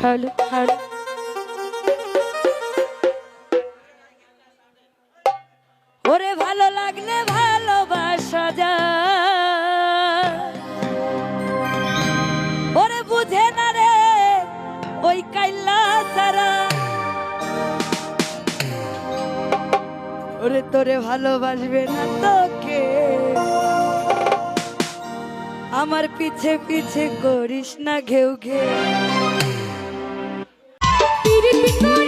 Hello hello ওরে ভালো লাগলে ভালোবাসা যায় ওরে বুঝে না রে ওই কাইল্লা সারা। ওরে তোরে ভালোবাসবে না তোকে। আমার পিছে পিছে করিস না ঘেউ ঘে Filipinas.